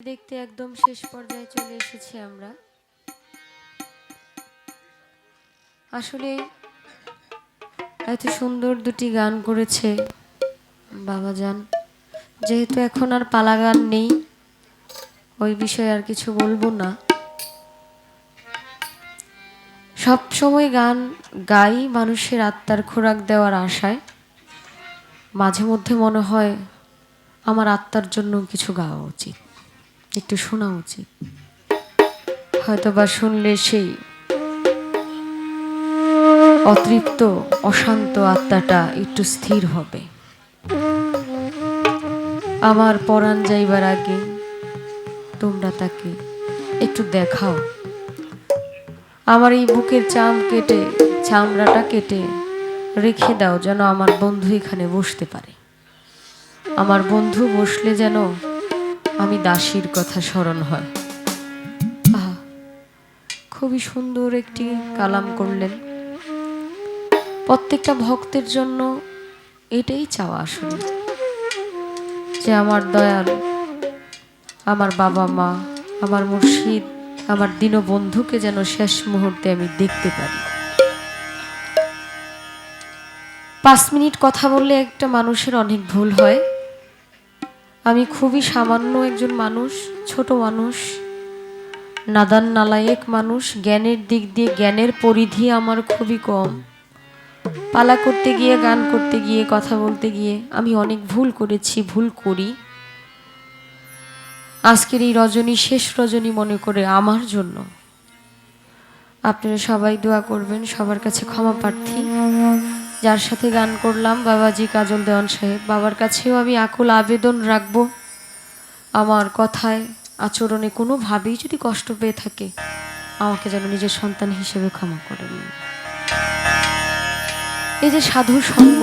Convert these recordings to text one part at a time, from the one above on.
দেখতে একদম শেষ পর্যায়ে চলে এসেছি আমরা। আসলে এত সুন্দর দুটি গান করেছে বাবা যান যেহেতু এখন আর পালা গান নেই, ওই বিষয়ে আর কিছু বলব না। সব সময় গান গাই মানুষের আত্মার খোরাক দেওয়ার আশায়। মাঝে মধ্যে মনে হয় আমার আত্মার জন্য কিছু গাওয়া উচিত। একটু শোনা উচিত। হয়তো বা শুনলে সেই অতৃপ্ত, অশান্ত আত্মাটা একটু স্থির হবে। আমার পরাণ যাইবার আগে তোমরা তাকে একটু দেখাও। আমার এই বুকের চাম কেটে, চামড়াটা কেটে রেখে দাও যেন আমার বন্ধু এখানে বসতে পারে। আমার বন্ধু বসলে যেন আমি দাসীর কথা স্মরণ হয়। আহা, খুবই সুন্দর একটি কালাম করলেন। প্রত্যেকটা ভক্তের জন্য এটাই চাওয়া আসলে, যে আমার দয়াল, আমার বাবা মা, আমার মুর্শিদ, আমার দীনবন্ধুকে যেন শেষ মুহূর্তে আমি দেখতে পারি। পাঁচ মিনিট কথা বললে একটা মানুষের অনেক ভুল হয়। আমি খুবই সামান্য একজন মানুষ, ছোট মানুষ, নাদান নালায়েক মানুষ, জ্ঞানের দিক দিয়ে জ্ঞানের পরিধি আমার খুবই কম। পালা করতে গিয়ে, গান করতে গিয়ে, কথা বলতে গিয়ে আমি অনেক ভুল করেছি, ভুল করি। আজকের এই রজনী শেষ রজনী মনে করে আমার জন্য। আপনারা সবাই দোয়া করবেন, সবার কাছে ক্ষমা প্রার্থী। যার সাথে গান করলাম, বাবাজি কাজল দেওয়ান সাহেব। বাবার কাছেও আমি আকুল আবেদন রাখব। আমার কথায়, আচরণে কোনোভাবেই যদি কষ্ট পেয়ে থাকে, আমাকে যেন নিজের সন্তান হিসেবে ক্ষমা করেন এই যে সাধু সঙ্গ,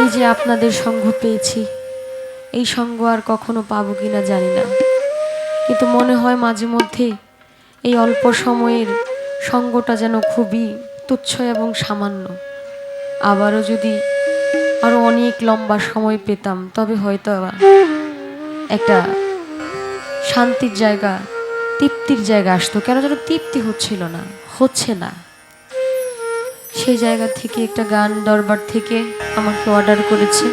এই যে আপনাদের সঙ্গ পেয়েছি, এই সঙ্গ আর কখনো পাবো কি না জানি না। কিন্তু মনে হয় মাঝে মধ্যে এই অল্প সময়ের সঙ্গটা যেন খুবই তুচ্ছ এবং সামান্য। আবারও যদি আরও অনেক লম্বা সময় পেতাম, তবে হয়তো আবার একটা শান্তির জায়গা, তৃপ্তির জায়গা আসতো। কেন যেন তৃপ্তি হচ্ছিল না, হচ্ছে না। সেই জায়গা থেকে একটা গান দরবার থেকে আমাকে অর্ডার করেছে।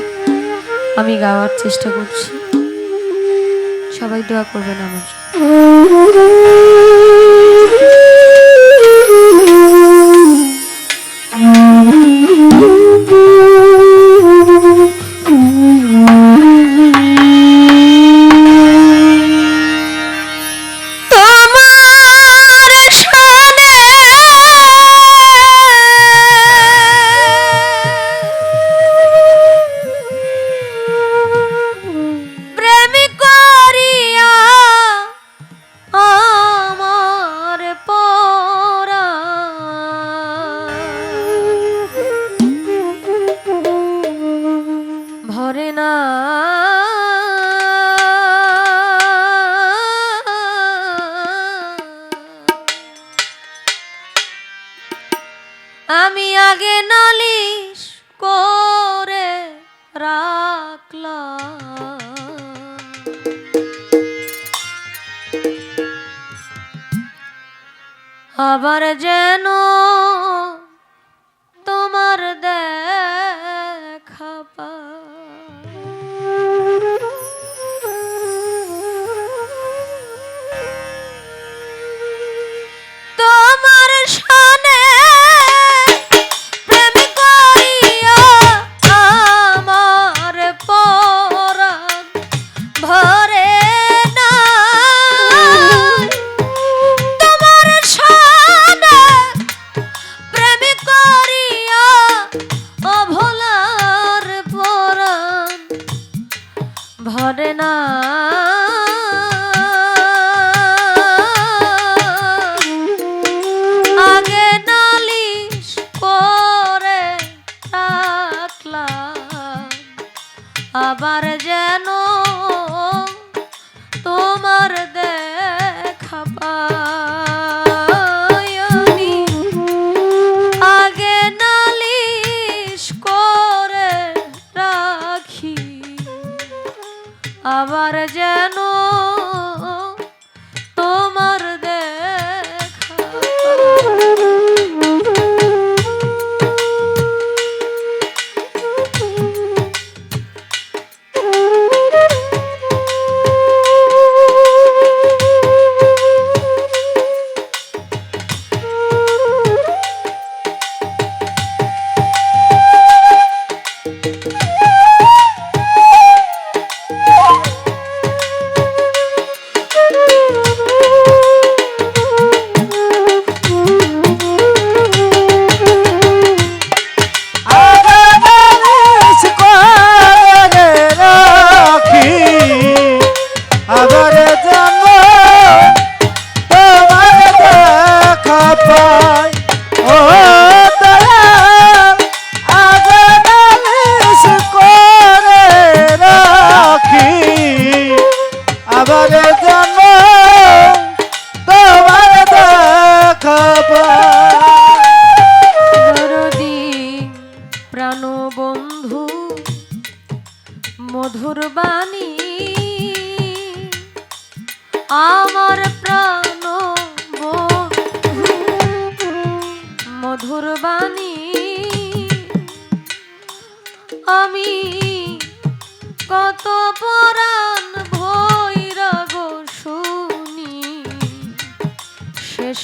আমি গাওয়ার চেষ্টা করছি। সবাই দোয়া করবেন আমার জন্য। তোমার আবার যেন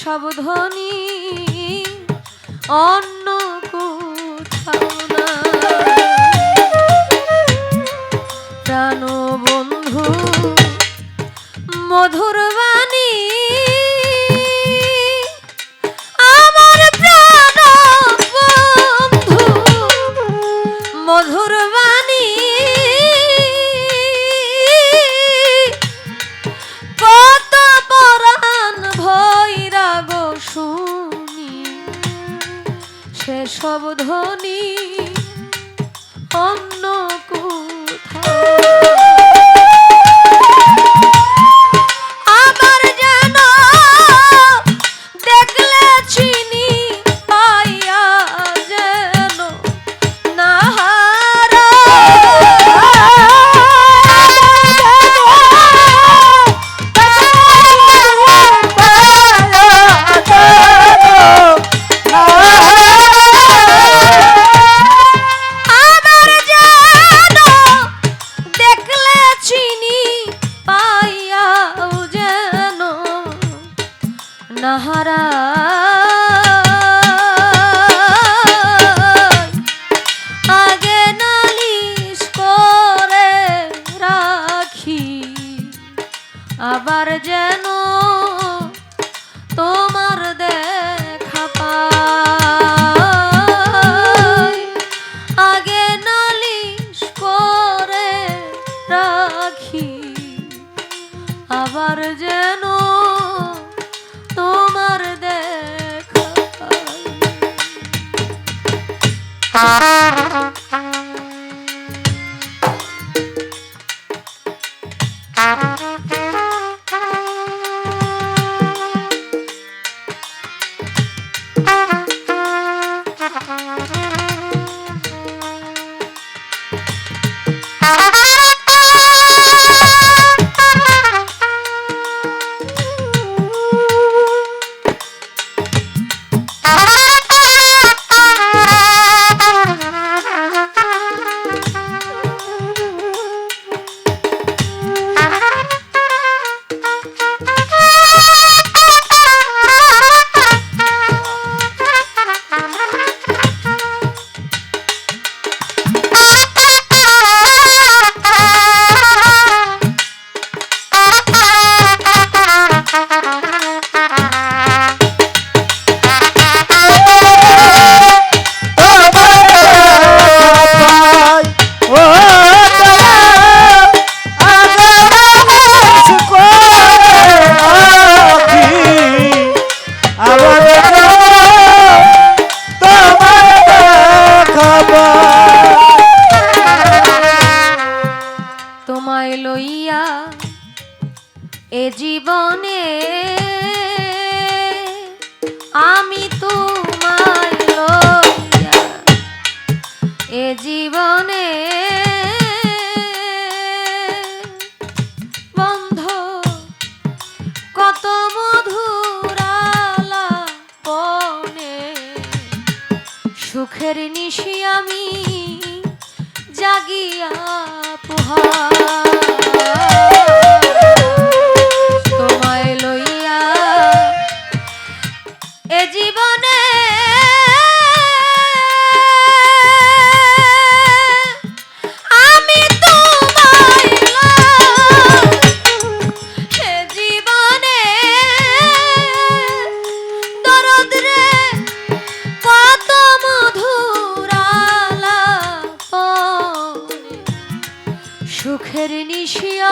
সেসব ধ্বনি অন্য কোথাও না। প্রাণ বন্ধু মধুর বাণী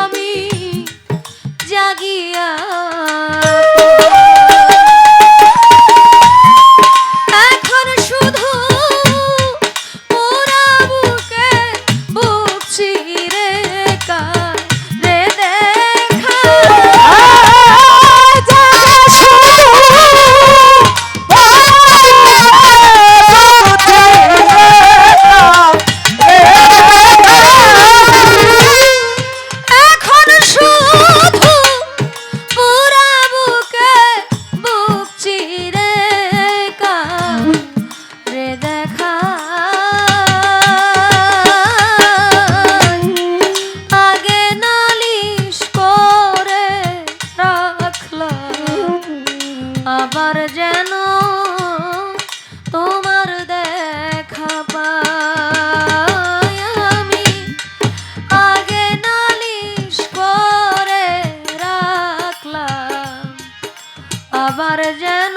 আমি জাগিয়া আবার যেন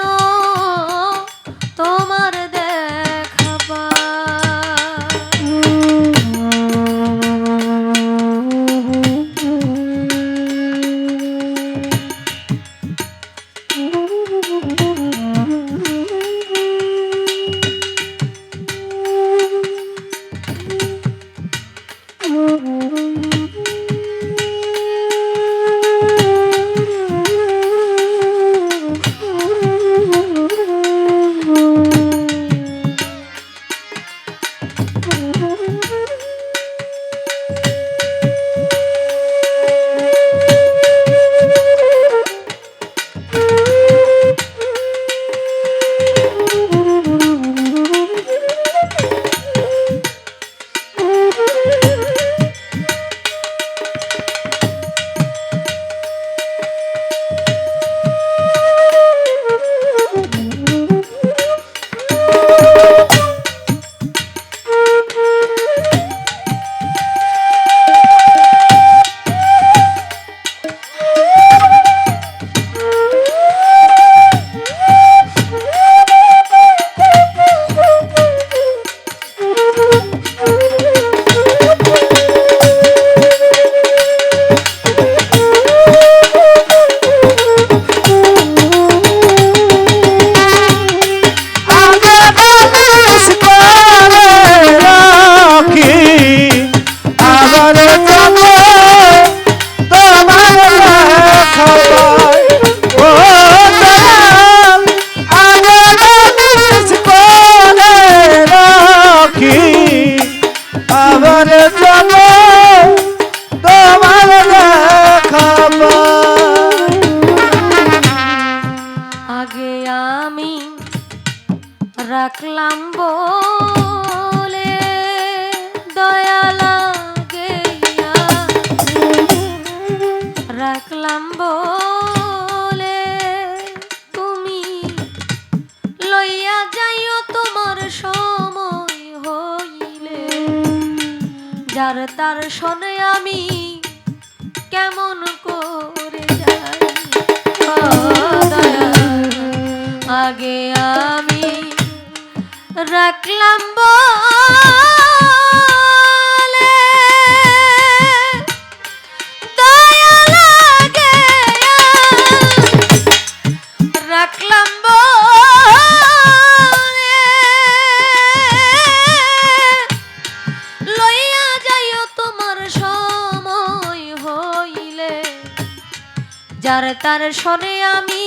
তার স্বরে আমি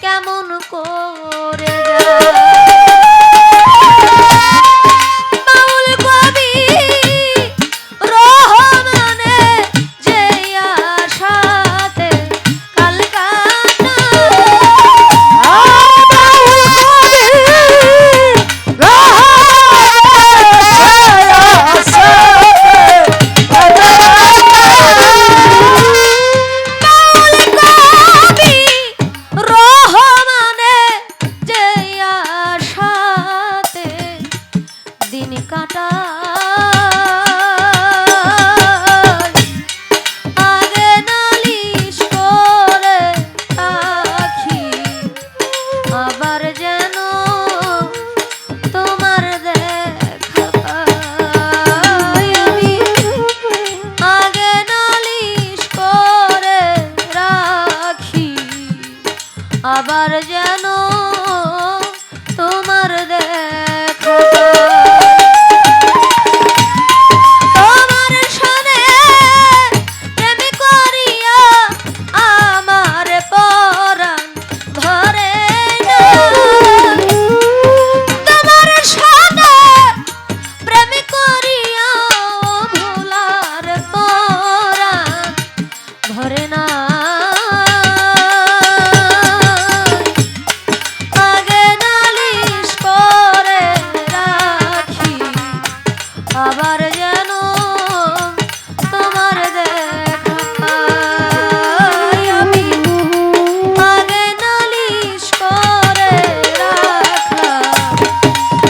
কেমন করে?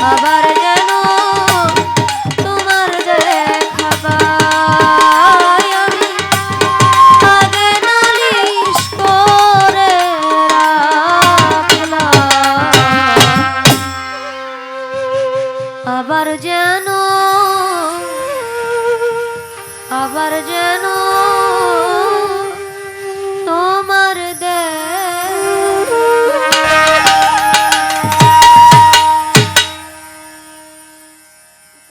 আবার